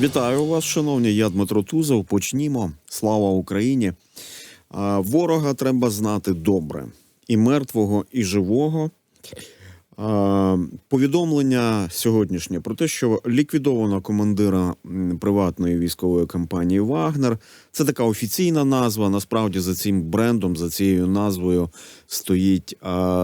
Вітаю вас, шановні. Я Дмитро Тузов. Почнімо. Слава Україні. Ворога треба знати добре. І мертвого, і живого. Повідомлення сьогоднішнє про те, що ліквідовано командира приватної військової компанії Вагнер. Це така офіційна назва. Насправді за цим брендом, за цією назвою стоїть,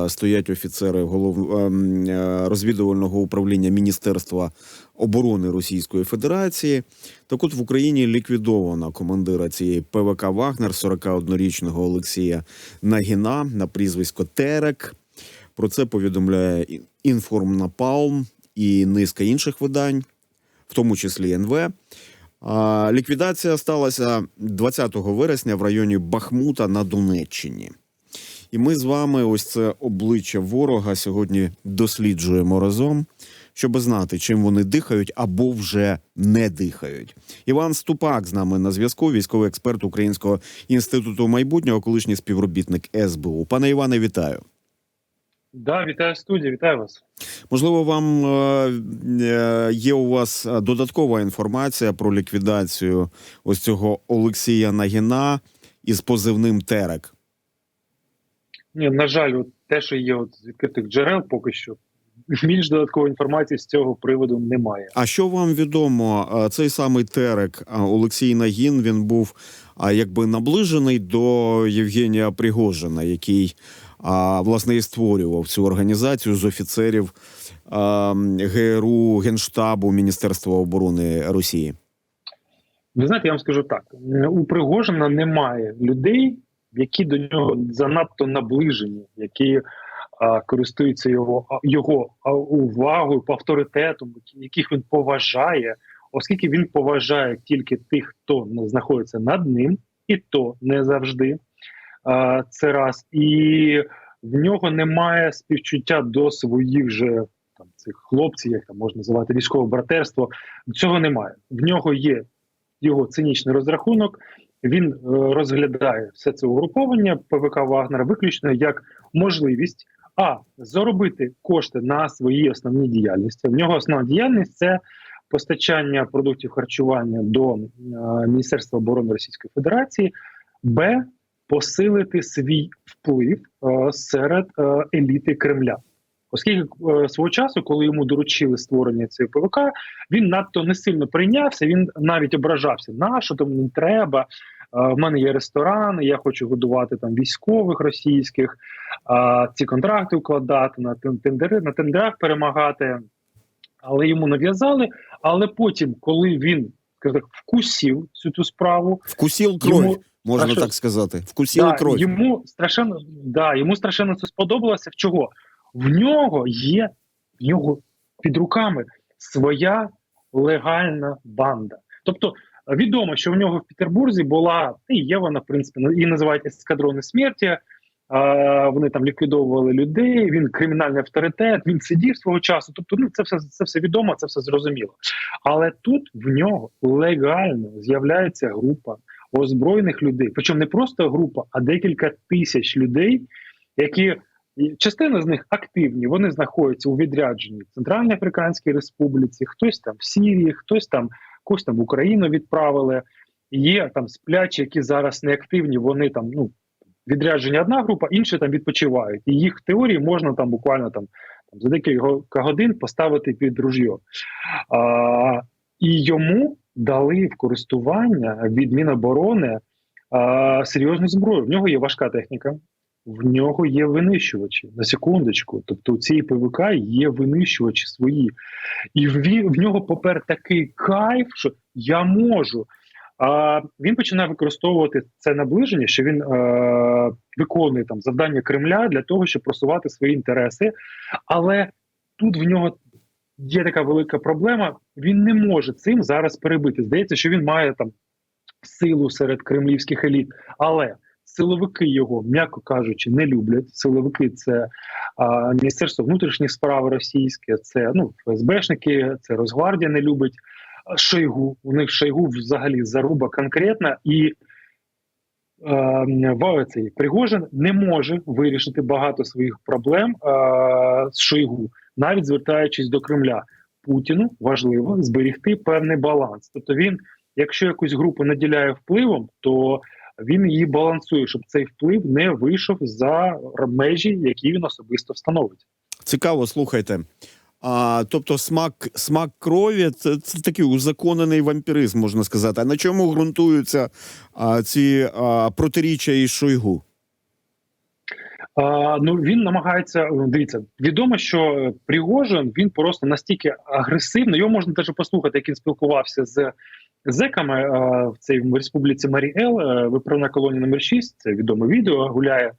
стоять офіцери голов ем, е, розвідувального управління Міністерства оборони Російської Федерації. Так от в Україні ліквідовано командира цієї ПВК Вагнер, 41-річного Олексія Нагіна на прізвисько Терек. Про це повідомляє Інформнапалм і низка інших видань, в тому числі НВ. Ліквідація сталася 20 вересня в районі Бахмута на Донеччині. І ми з вами ось це обличчя ворога сьогодні досліджуємо разом, щоб знати, чим вони дихають або вже не дихають. Іван Ступак з нами на зв'язку, військовий експерт Українського інституту майбутнього, колишній співробітник СБУ. Пане Іване, вітаю. Да, вітаю студія, вітаю вас. Можливо, вам е, е, є у вас е, додаткова інформація про ліквідацію ось цього Олексія Нагіна із позивним Терек. Ні, на жаль, от те, що є от з відкритих джерел, поки що більш додаткової інформації з цього приводу немає. А що вам відомо? е, Цей самий Терек е, Олексій Нагін він був якби наближений до Євгенія Пригожина, який власне і створював цю організацію з офіцерів ГРУ Генштабу Міністерства оборони Росії. Ви знаєте, я вам скажу так: у Пригожина немає людей, які до нього занадто наближені, які а, користуються його його увагою, авторитетом, яких він поважає, оскільки він поважає тільки тих, хто знаходиться над ним, і то не завжди. Це раз. І в нього немає співчуття до своїх же там цих хлопців, як там можна називати військове братерство. Цього немає. В нього є його цинічний розрахунок. Він е, розглядає все це угруповання ПВК Вагнера виключно як можливість а заробити кошти на своїй основній діяльності. В нього основна діяльність це постачання продуктів харчування до е, Міністерства оборони Російської Федерації, б посилити свій вплив е, серед е, еліти Кремля. Оскільки свого часу, коли йому доручили створення цієї ПВК, він надто не сильно прийнявся. Він навіть ображався. На що там не треба? В мене є ресторани, я хочу годувати там військових російських, ці контракти укладати на тендери, на тендерах перемагати. Але йому нав'язали. Але потім, коли він так, вкусив всю ту справу, Вкусів кров, Йому- можна А так сказати. Вкусів да, кров. йому страшенно да, йому страшенно це сподобалося. В чого? В нього є в нього під руками своя легальна банда. Тобто відомо, що в нього в Петербурзі була і є вона, в принципі, ну, її називають ескадрони смерті. Вони там ліквідовували людей. Він кримінальний авторитет. Він сидів свого часу. Тобто, ну це все це все відомо, це все зрозуміло. Але тут в нього легально з'являється група озброєних людей. Причому не просто група, а декілька тисяч людей, які частина з них активні. Вони знаходяться у відрядженні в Центральній Африканській Республіці, хтось там в Сірії, хтось там когось там в Україну відправили. Є там сплячі, які зараз не активні. Вони там ну відряджені одна група, інші там відпочивають. І їх теорії можна там буквально там, там за декілька годин поставити під ружьо. А, і йому дали в користування від Міноборони а, серйозну зброю. В нього є важка техніка, в нього є винищувачі на секундочку. Тобто у цієї ПВК є винищувачі свої, і в, в нього попер такий кайф, що я можу. А він починає використовувати це наближення, що він е, виконує там завдання Кремля для того, щоб просувати свої інтереси. Але тут в нього є така велика проблема. Він не може цим зараз перебити. Здається, що він має там силу серед кремлівських еліт, але силовики його, м'яко кажучи, не люблять. Силовики це а, Міністерство внутрішніх справ російське, це ну ФСБшники, це Росгвардія не любить. Шойгу, у них Шойгу взагалі заруба конкретна, і цей Пригожин не може вирішити багато своїх проблем е, з Шойгу, навіть звертаючись до Кремля. Путіну важливо зберігти певний баланс. Тобто він, якщо якусь групу наділяє впливом, то він її балансує, щоб цей вплив не вийшов за межі, які він особисто встановить. Цікаво, слухайте. А, тобто, смак, смак крові це, це такий узаконений вампіризм, можна сказати. А на чому ґрунтуються а, ці а, протиріччя із Шойгу? А, ну він намагається дивіться. Відомо, що Пригожин він просто настільки агресивно. Його можна теж послухати, як він спілкувався з зеками а, в цій в республіці Маріел, е, виправна колонія номер 6, Це відоме відео гуляє.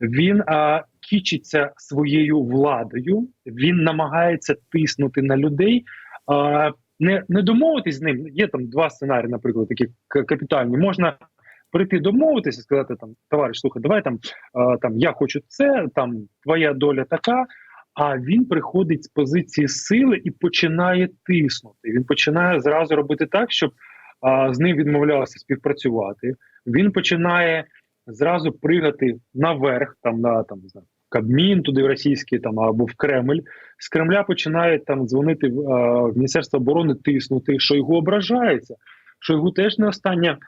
Він а, кічиться своєю владою. Він намагається тиснути на людей. А, не, не домовитись з ним. Є там два сценарії, наприклад, такі капітальні. Можна прийти домовитися, сказати там, товариш, слухай, давай там, а, там я хочу це, там твоя доля така. А він приходить з позиції сили і починає тиснути. Він починає зразу робити так, щоб а, з ним відмовлялися співпрацювати. Він починає зразу пригати наверх, там на там не знаю, Кабмін, туди в російський там або в Кремль. З Кремля починає там дзвонити в, а, в Міністерство оборони, тиснути, що його ображається. Що його теж не остання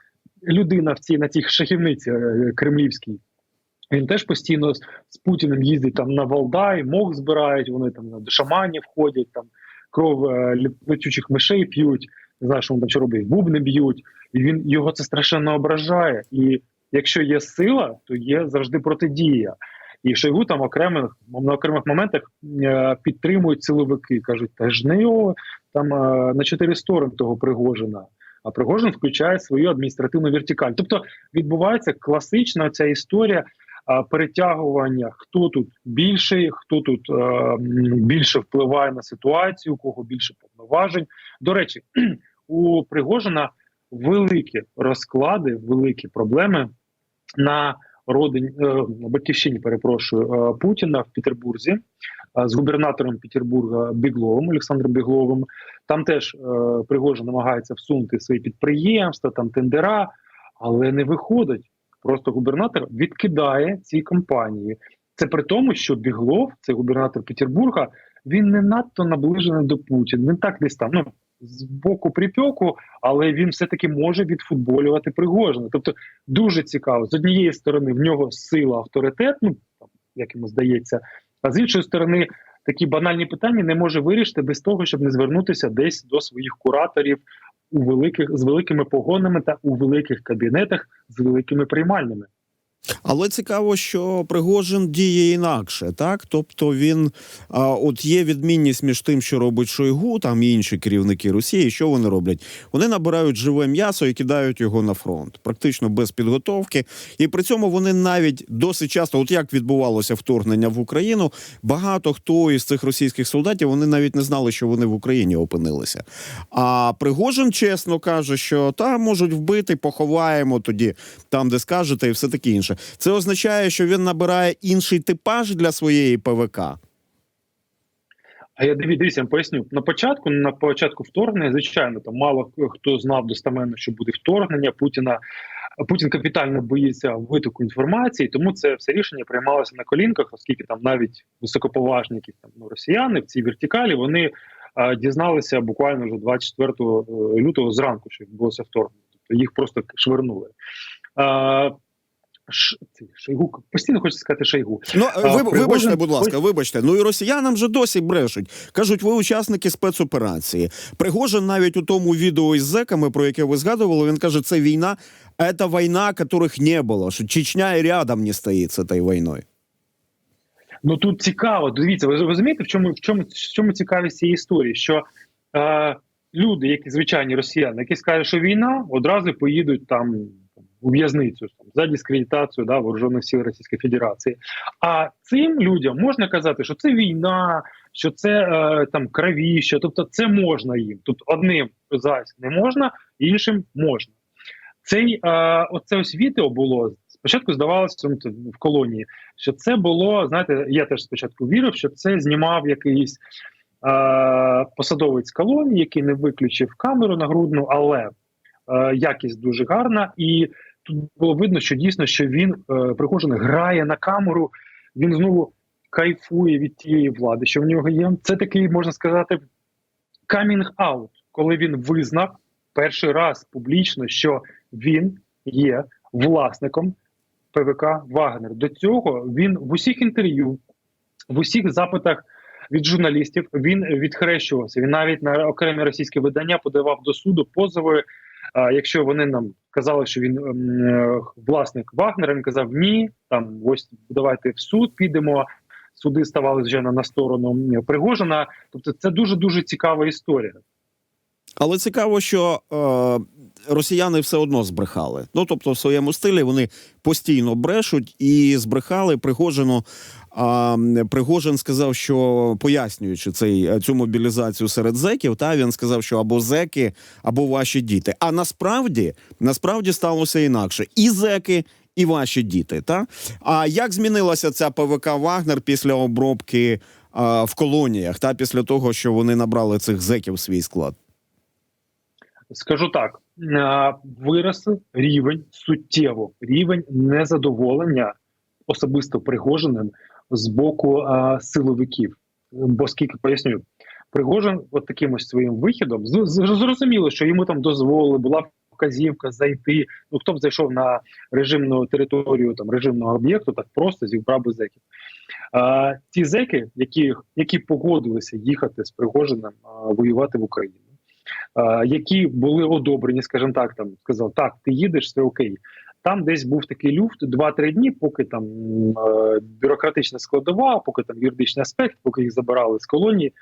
людина в цій на цій шахівниці е, кремлівській. Він теж постійно з, Путіним їздить там на Валдай, мох збирають, вони там до шаманів ходять, там кров е, летючих мишей п'ють, не знаю, що вони там що робить, бубни б'ють, і він його це страшенно ображає. І якщо є сила, то є завжди протидія. І Шойгу там окремих на окремих моментах е, підтримують силовики, кажуть, та ж не його там е, на чотири сторони того Пригожина. А Пригожин включає свою адміністративну вертикаль. Тобто відбувається класична ця історія перетягування, хто тут більший, хто тут більше впливає на ситуацію, у кого більше повноважень. До речі, у Пригожина великі розклади, великі проблеми на родині е, батьківщині, перепрошую е, Путіна в Петербурзі е, з губернатором Петербурга Бігловим Олександром Бігловим. Там теж Пригожин намагається всунути свої підприємства, там тендера, але не виходить. Просто губернатор відкидає ці компанії. Це при тому, що Біглов, це губернатор Петербурга, він не надто наближений до Путіна. Він так десь там ну з боку припеку, але він все таки може відфутболювати Пригожина. Тобто дуже цікаво. З однієї сторони в нього сила, авторитет, ну як йому здається, а з іншої сторони. Такі банальні питання не може вирішити без того, щоб не звернутися десь до своїх кураторів у великих з великими погонами та у великих кабінетах з великими приймальнями. Але цікаво, що Пригожин діє інакше, так? Тобто він а, от є відмінність між тим, що робить Шойгу, там і інші керівники Росії. Що вони роблять? Вони набирають живе м'ясо і кидають його на фронт, практично без підготовки. І при цьому вони навіть досить часто, от як відбувалося вторгнення в Україну, багато хто із цих російських солдатів вони навіть не знали, що вони в Україні опинилися. А Пригожин чесно каже, що та можуть вбити, поховаємо тоді там, де скажете, і все таке інше. Це означає, що він набирає інший типаж для своєї ПВК. А я дивіться, я поясню. На початку, на початку вторгнення, звичайно, там мало хто знав достеменно, що буде вторгнення Путіна. Путін капітально боїться витоку інформації, тому це все рішення приймалося на колінках, оскільки там навіть високоповажні якісь там ну, росіяни в цій вертикалі вони а, дізналися буквально вже 24 лютого зранку, що відбулося вторгнення. Тобто їх просто швирнули. А, Ш, Шойгу, постійно хочу сказати Шойгу. Ну А, ви, Пригожин- вибачте, будь ласка, вибачте. Ну і росіянам же досі брешуть. кажуть, ви учасники спецоперації. Пригожин навіть у тому відео із зеками, про яке ви згадували, він каже, це війна, це війна, яких не було. Що Чечня і рядом не стоїть з цією війною. Ну тут цікаво. Дивіться, ви розумієте, в чому в чому в чому цікавість цієї історії? Що е, люди, які звичайні росіяни, які скажуть, що війна, одразу поїдуть там у в'язницю там, за дискредитацію да, вооружених сил Російської Федерації. А цим людям можна казати, що це війна, що це е, там кровіще, тобто це можна їм. Тут одним зась не можна, іншим можна. Цей е, оце ось відео було спочатку здавалося ну, в колонії, що це було. Знаєте, я теж спочатку вірив, що це знімав якийсь е, посадовець колонії, який не виключив камеру нагрудну, але е, якість дуже гарна, і тут було видно, що дійсно що він е, Пригожин грає на камеру. Він знову кайфує від тієї влади, що в нього є. Це такий можна сказати камінг-аут, коли він визнав перший раз публічно, що він є власником ПВК Вагнер. До цього він в усіх інтерв'ю, в усіх запитах від журналістів він відхрещувався. Він навіть на окремі російські видання подавав до суду позови. А якщо вони нам казали, що він ем, е, власник Вагнера, він казав ні, там ось давайте в суд підемо. Суди ставали вже на сторону Пригожина. Тобто, це дуже дуже цікава історія. Але цікаво, що е, росіяни все одно збрехали. Ну тобто, в своєму стилі вони постійно брешуть і збрехали Пригожину. А Пригожин сказав, що пояснюючи цей цю мобілізацію серед зеків, та він сказав, що або зеки, або ваші діти. А насправді насправді сталося інакше. І зеки, і ваші діти. Та а як змінилася ця ПВК Вагнер після обробки а, в колоніях, та після того, що вони набрали цих зеків в свій склад? Скажу так: е, вирос рівень суттєво, рівень незадоволення особисто Пригожиним з боку а, силовиків. Бо скільки поясню, Пригожин, от таким ось своїм вихідом, зрозуміло, що йому там дозволили, була вказівка зайти. Ну хто б зайшов на режимну територію там режимного об'єкту, так просто зібрав би зеків. А, ті зеки, які, які погодилися їхати з Пригожиним а, воювати в Україну. А, Які були одобрені, скажімо так, там сказав, так, ти їдеш, все окей. Там десь був такий люфт 2-3 дні, поки там е, бюрократична складова, поки там юридичний аспект, поки їх забирали з колонії.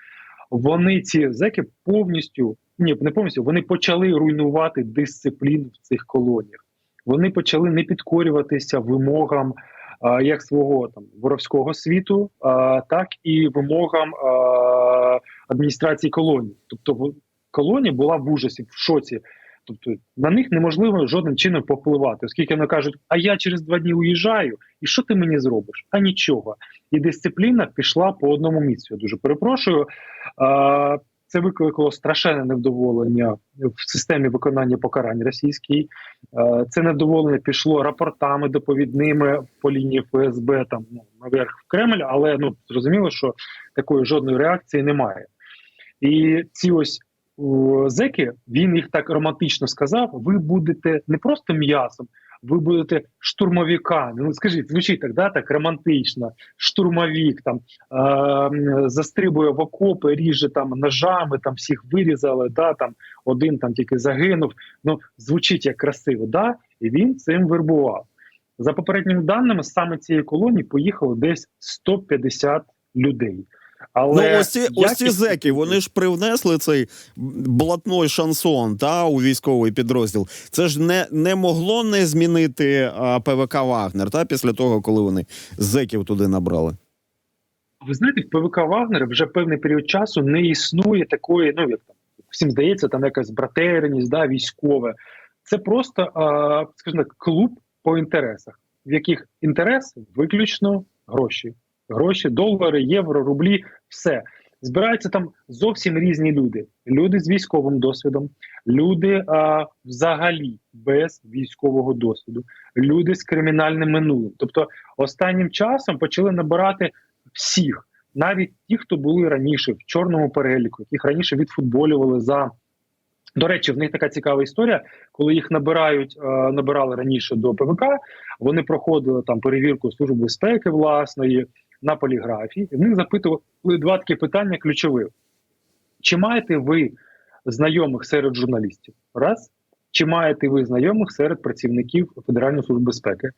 Вони ці зеки повністю ні, не повністю вони почали руйнувати дисципліну в цих колоніях. Вони почали не підкорюватися вимогам а, як свого там воровського світу, а, так і вимогам а, адміністрації колонії. Тобто, колонія була в ужасі, в шоці. Тобто на них неможливо жодним чином попливати, оскільки вони кажуть, а я через два дні уїжджаю, і що ти мені зробиш? А нічого. І дисципліна пішла по одному місцю. Я дуже перепрошую. Це викликало страшенне невдоволення в системі виконання покарань російській. Це невдоволення пішло рапортами доповідними по лінії ФСБ там ну, наверх в Кремль, але ну зрозуміло, що такої жодної реакції немає. І ці ось зеки, він їх так романтично сказав: ви будете не просто м'ясом, ви будете штурмовиками. Ну скажіть, звучить так, да, так романтично. Штурмовік там е, застрибує в окопи, ріже там ножами, там всіх вирізали. Да, там один там тільки загинув. Ну звучить як красиво, да, і він цим вербував. За попередніми даними, саме цієї колонії поїхало десь 150 людей. Але ну, ось ці, ось ці зеки, вони ж привнесли цей блатной шансон та у військовий підрозділ. Це ж не, не могло не змінити а, ПВК Вагнер, та після того, коли вони зеків туди набрали. Ви знаєте, в ПВК Вагнера вже певний період часу не існує такої, ну як там всім здається, там якась братерність, да, військове. Це просто, а, скажімо так, клуб по інтересах, в яких інтерес виключно гроші. Гроші, долари, євро, рублі, все. Збираються там зовсім різні люди. Люди з військовим досвідом, люди а, взагалі без військового досвіду, люди з кримінальним минулим. Тобто, останнім часом почали набирати всіх, навіть ті, хто були раніше в чорному переліку, яких раніше відфутболювали за. До речі, в них така цікава історія, коли їх набирають, набирали раніше до ПВК, вони проходили там перевірку служби безпеки власної на поліграфії, і в них запитували два такі питання ключові: чи маєте ви знайомих серед журналістів? Раз, чи маєте ви знайомих серед працівників Федеральної служби безпеки?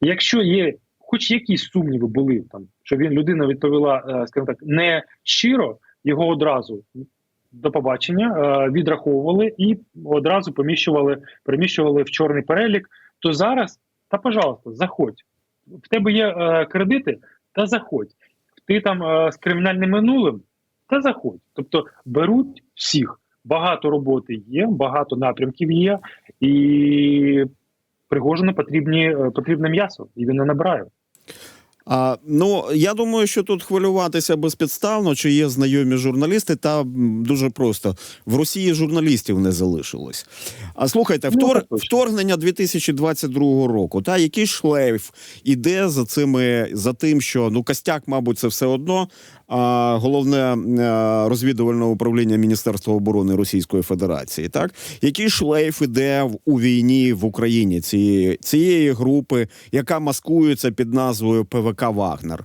Якщо є хоч якісь сумніви були там, що він людина відповіла, е, скажімо так, не щиро, його одразу до побачення е, відраховували і одразу поміщували, переміщували в чорний перелік. То зараз, та пожалуйста, заходь. В тебе є е, кредити, та заходь. Ти там е, з кримінальним минулим, та заходь. Тобто беруть всіх. Багато роботи є, багато напрямків є, і Пригожину потрібні, е, потрібне м'ясо, і він не набирає. А, ну я думаю, що тут хвилюватися безпідставно, чи є знайомі журналісти, та дуже просто в Росії журналістів не залишилось. А слухайте, Ну, втор... точно. вторгнення 2022 року. Та який шлейф іде за цими за тим, що ну костяк, мабуть, це все одно. А головне е, розвідувальне управління Міністерства оборони Російської Федерації. Так який шлейф іде в- у війні в Україні цієї цієї групи, яка маскується під назвою ПВК Вагнер?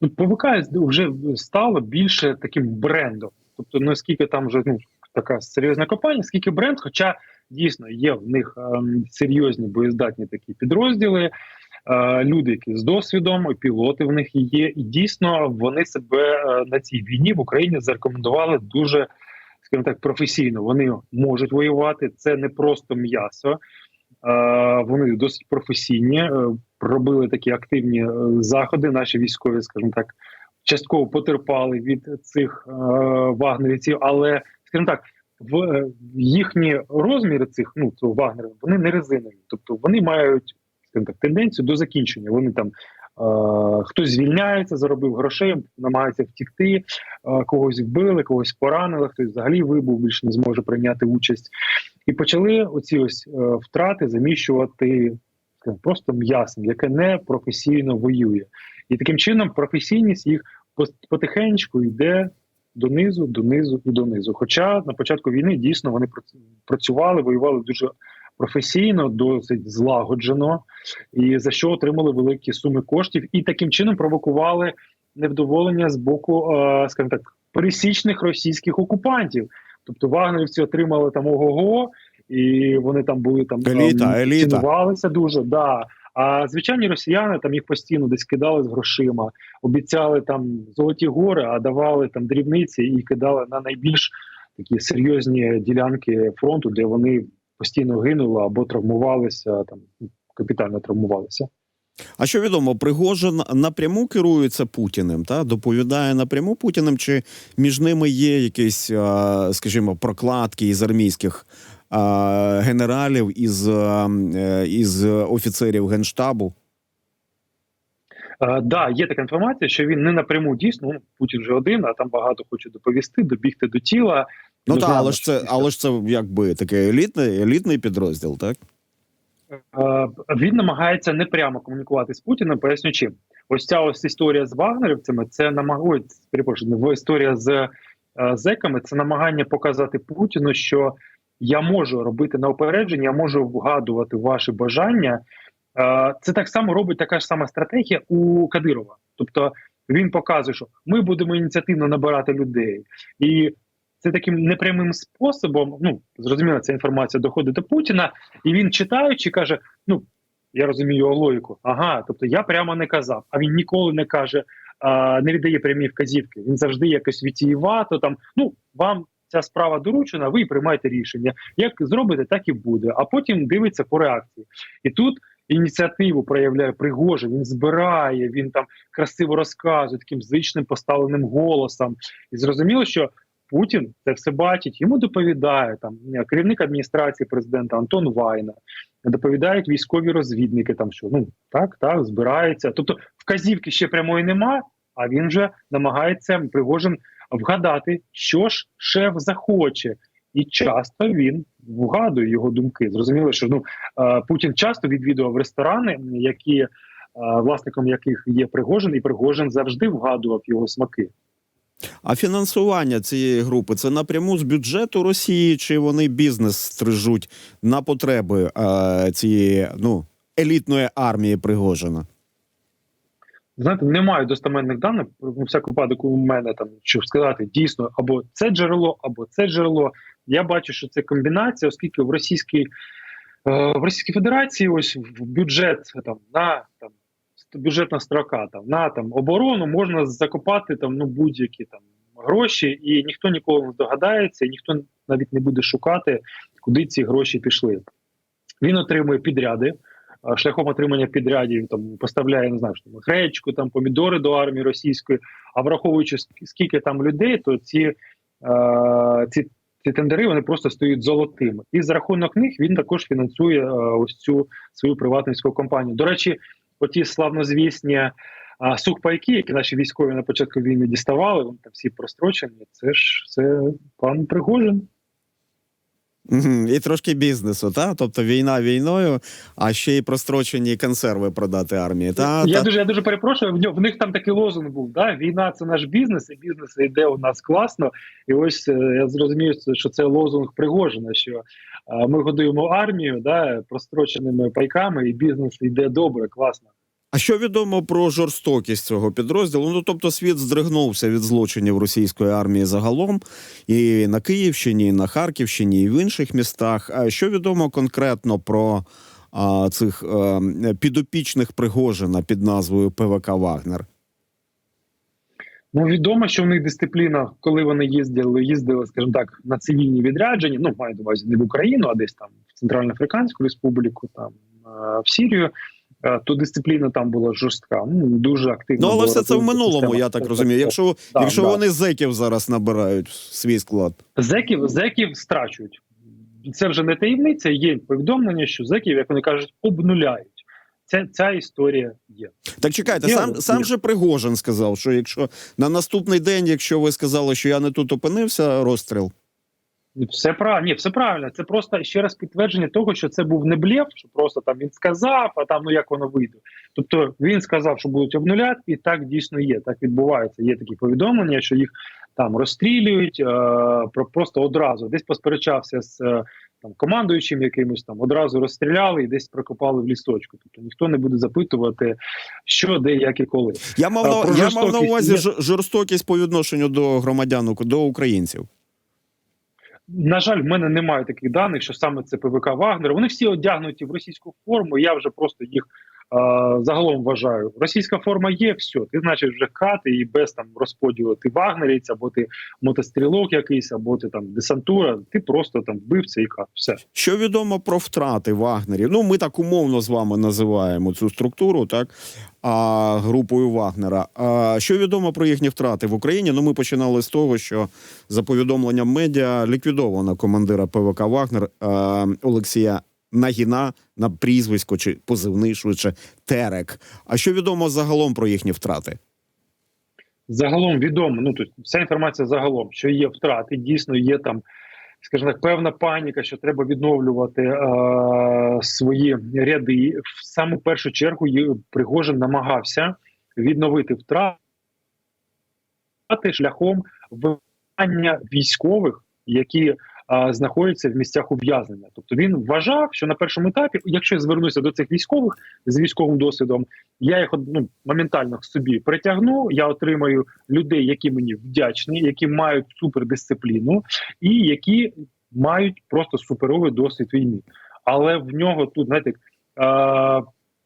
Ну, ПВК вже стало більше таким брендом. Тобто, наскільки там вже ну така серйозна компанія, скільки бренд, хоча дійсно є в них ем, серйозні боєздатні такі підрозділи, е, люди, які з досвідом, пілоти в них є, і дійсно вони себе е, на цій війні в Україні зарекомендували дуже, скажімо так, професійно. Вони можуть воювати. Це не просто м'ясо. Е, Вони досить професійні, е, робили такі активні е, заходи. Наші військові, скажімо так, частково потерпали від цих е, вагнерівців, але скажімо так, в е, їхні розміри цих ну цього вагнера вони не резинові, тобто вони мають скажімо так тенденцію до закінчення. Вони там. е, Хтось звільняється, заробив грошей, намагається втікти, когось вбили, когось поранили, хтось взагалі вибув, більше не зможе прийняти участь. І почали оці ось втрати заміщувати скажімо, просто м'ясом, яке не професійно воює. І таким чином професійність їх потихеньку йде донизу, донизу і донизу. Хоча на початку війни дійсно вони працювали, воювали дуже професійно, досить злагоджено, і за що отримали великі суми коштів, і таким чином провокували невдоволення з боку, е, скажімо так, пересічних російських окупантів. Тобто вагнерівці отримали там ого-го, і вони там були там Еліта, ем, еліта. цінувалися дуже. Да. А звичайні росіяни там їх постійно десь кидали з грошима, обіцяли там золоті гори, а давали там дрібниці і кидали на найбільш такі серйозні ділянки фронту, де вони постійно гинули або травмувалися, там капітально травмувалися. А що відомо, Пригожин напряму керується Путіним, та доповідає напряму Путіним, чи між ними є якісь, скажімо, прокладки із армійських генералів, із, е, із офіцерів генштабу? Е, да, є така інформація, що він не напряму дійсно ну, Путін вже один, а там багато хоче доповісти, добігти до тіла. Ну так, але ж це, але ж це якби такий елітний, елітний підрозділ, так? Е, він намагається не прямо комунікувати з Путіним. Поясню чим. Ось ця ось історія з вагнерівцями. Це намагає перепрошую, історія з зеками. Це намагання показати Путіну, що я можу робити на опередження, я можу вгадувати ваші бажання. Це так само робить така ж сама стратегія у Кадирова. Тобто він показує, що ми будемо ініціативно набирати людей, і це таким непрямим способом. Ну зрозуміло, ця інформація доходить до Путіна, і він читаючи, каже: Ну я розумію його логіку. Ага, тобто я прямо не казав, а він ніколи не каже, не віддає прямі вказівки. Він завжди якось вітіювато. Там ну вам ця справа доручена, ви приймаєте рішення. Як зробите, так і буде. А потім дивиться по реакції. І тут ініціативу проявляє Пригожин, він збирає, він там красиво розказує таким звичним поставленим голосом. І зрозуміло, що Путін це все бачить, йому доповідає там керівник адміністрації президента Антон Вайна, доповідають військові розвідники, там що ну так, так, збирається. Тобто вказівки ще прямої нема, а він вже намагається Пригожин вгадати, що ж шеф захоче. І часто він вгадує його думки. Зрозуміло, що ну е, Путін часто відвідував ресторани, які е, власником яких є Пригожин, і Пригожин завжди вгадував його смаки. А фінансування цієї групи це напряму з бюджету Росії, чи вони бізнес стрижуть на потреби е, цієї ну елітної армії Пригожина? Знаєте, немає достеменних даних. У всякому випадку у мене там щоб сказати дійсно або це джерело, або це джерело. Я бачу, що це комбінація, оскільки в російській е, в Російській Федерації ось в бюджет там на там бюджетна строка там на там оборону можна закопати там ну будь-які там гроші, і ніхто ніколи не здогадається, і ніхто навіть не буде шукати, куди ці гроші пішли. Він отримує підряди. Е, Шляхом отримання підрядів там поставляє не знаю, там, гречку, там помідори до армії російської. А враховуючи скільки там людей, то ці, е, ці, ці тендери вони просто стають золотими. І за рахунок них він також фінансує е, ось цю свою приватну військову компанію. До речі, оті славнозвісні а, сухпайки, які наші військові на початку війни діставали, вони там всі прострочені. Це ж це пан Пригожин. І трошки бізнесу, та? Тобто війна війною, а ще й прострочені консерви продати армії. Та, я та. дуже я дуже перепрошую. В, в них там такий лозунг був: да? війна це наш бізнес, і бізнес йде у нас класно. І ось е, я зрозумів, що це лозунг Пригожина, що е, ми годуємо армію да, простроченими пайками, і бізнес йде добре, класно. А що відомо про жорстокість цього підрозділу? Ну тобто світ здригнувся від злочинів російської армії загалом, і на Київщині, і на Харківщині, і в інших містах. А що відомо конкретно про а, цих е, підопічних Пригожина під назвою ПВК Вагнер? Ну відомо, що в них дисципліна, коли вони їздили, їздили, скажімо так, на цивільні відрядження. Ну маю на увазі не в Україну, а десь там в Центральноафриканську Республіку, там е, в Сірію. Е, То дисципліна там була жорстка. Ну дуже активно. Ну але все це в минулому, система. я так розумію. Якщо, Да, якщо да. вони зеків зараз набирають свій склад. Зеків зеків страчують. Це вже не таємниця. Є повідомлення, що зеків, як вони кажуть, обнуляють. Це ця історія є. Так чекайте, сам сам же Пригожин сказав, що якщо на наступний день, якщо ви сказали, що я не тут опинився, розстріл. Все правильно, ні, все правильно. Це просто ще раз підтвердження того, що це був не блеф, що просто там він сказав, а там ну як воно вийде. Тобто він сказав, що будуть обнуляти, і так дійсно є. Так відбувається. Є такі повідомлення, що їх там розстрілюють е, про просто одразу. Десь посперечався з е, там командуючим якимось там, одразу розстріляли і десь прокопали в лісочку. Тобто ніхто не буде запитувати, що, де, як і коли. Я мав А, на я мав на увазі є. жорстокість по відношенню до громадян, до українців. На жаль, в мене немає таких даних, що саме це ПВК Вагнер. Вони всі одягнуті в російську форму. Я вже просто їх е, загалом вважаю. Російська форма є, все. Ти значить вже кати і без там розподілу ти вагнерівець, або ти мотострілок якийсь, або ти там десантура. Ти просто там вбивця і кат. Все. Що відомо про втрати Вагнерів? Ну, ми так умовно з вами називаємо цю структуру, так а, групою Вагнера. А що відомо про їхні втрати в Україні? Ну, ми починали з того, що за повідомленням медіа ліквідовано командира ПВК Вагнер а, Олексія Нагіна на прізвисько чи позивний швидше Терек. А що відомо загалом про їхні втрати? Загалом відомо. Ну тобто вся інформація загалом, що є втрати, дійсно є там. Скажімо так, певна паніка, що треба відновлювати е, свої ряди. В саму першу чергу Пригожин намагався відновити втрати шляхом вивання військових, які знаходяться в місцях ув'язнення. Тобто він вважав, що на першому етапі, якщо я звернуся до цих військових з військовим досвідом, я їх ну, моментально собі притягну. Я отримаю людей, які мені вдячні, які мають супердисципліну і які мають просто суперовий досвід війни. Але в нього тут знаєте,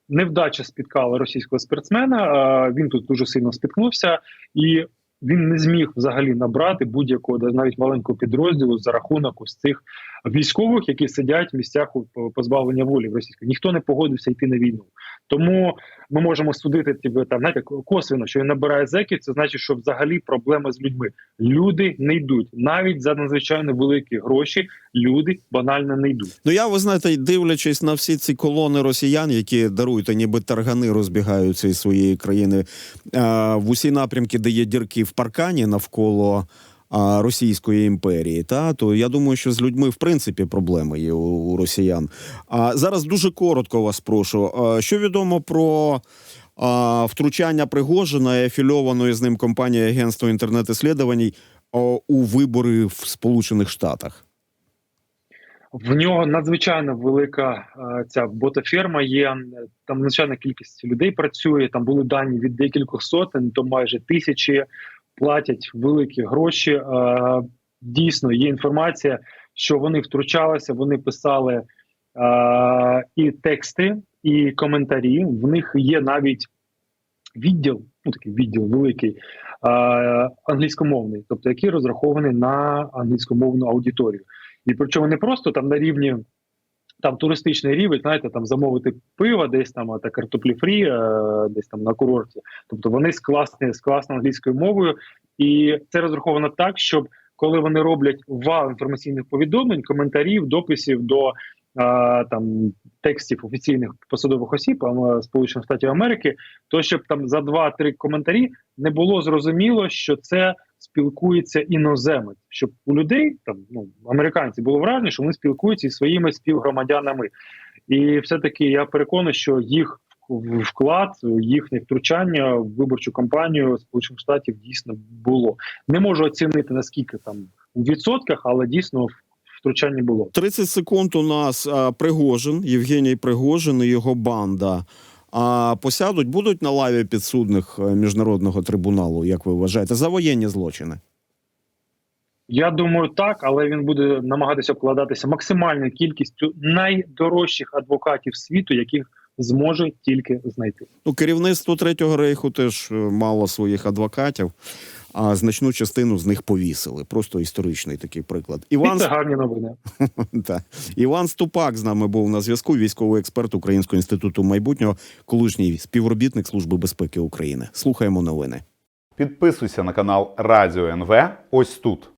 невдача спіткала російського спортсмена. Він тут дуже сильно спіткнувся, і він не зміг взагалі набрати будь-якого навіть маленького підрозділу за рахунок ось цих військових, які сидять в місцях позбавлення волі в російській. Ніхто не погодився йти на війну. Тому ми можемо судити типу, там, знаєте, косвенно, що він набирає зеків, це значить, що взагалі проблема з людьми. Люди не йдуть навіть за надзвичайно великі гроші. Люди банально не йдуть. Ну я ви знаєте, дивлячись на всі ці колони росіян, які даруйте, ніби таргани розбігаються із своєї країни е, в усі напрямки, де є дірки в паркані навколо. Російської імперії, та то я думаю, що з людьми в принципі проблеми є у, росіян. А зараз дуже коротко вас прошу. Що відомо про втручання Пригожина і афільованої з ним компанії Агентство інтернет-іслідувань у вибори в Сполучених Штатах? В нього надзвичайно велика е, ця ботаферма є. Там надзвичайна кількість людей працює. Там були дані від декількох сотень до майже тисячі. Платять великі гроші. Е, Дійсно, є інформація, що вони втручалися, вони писали е, і тексти, і коментарі. В них є навіть відділ, ну такий відділ великий е, англійськомовний, тобто який розрахований на англійськомовну аудиторію. І причому не просто там на рівні там туристичний рівень, знаєте, там замовити пиво, десь там та картоплі фрі, е, десь там на курорті. Тобто вони з класною, з класною англійською мовою, і це розраховано так, щоб коли вони роблять вал інформаційних повідомлень, коментарів, дописів до а, там текстів офіційних посадових осіб Сполучених Штатів Америки, то щоб там за два-три коментарі не було зрозуміло, що це спілкується іноземець, щоб у людей там ну американці було враження, що вони спілкуються зі своїми співгромадянами, і все таки я переконаний, що їх вклад, їхнє втручання в виборчу кампанію Сполучених Штатів дійсно було. Не можу оцінити наскільки там у відсотках, але дійсно втручання було. 30 секунд у нас Пригожин, Євгеній Пригожин і його банда. А посядуть будуть на лаві підсудних е, міжнародного трибуналу, як ви вважаєте, за воєнні злочини? Я думаю, так, але він буде намагатися обкладатися максимальною кількістю найдорожчих адвокатів світу, яких зможе тільки знайти. Ну, керівництво третього рейху теж е, мало своїх адвокатів, а значну частину з них повісили. Просто історичний такий приклад. І Іван це гарні новини. Іван Ступак з нами був на зв'язку. Військовий експерт Українського інституту майбутнього, колишній співробітник Служби безпеки України. Слухаємо новини. Підписуйся на канал Радіо НВ ось тут.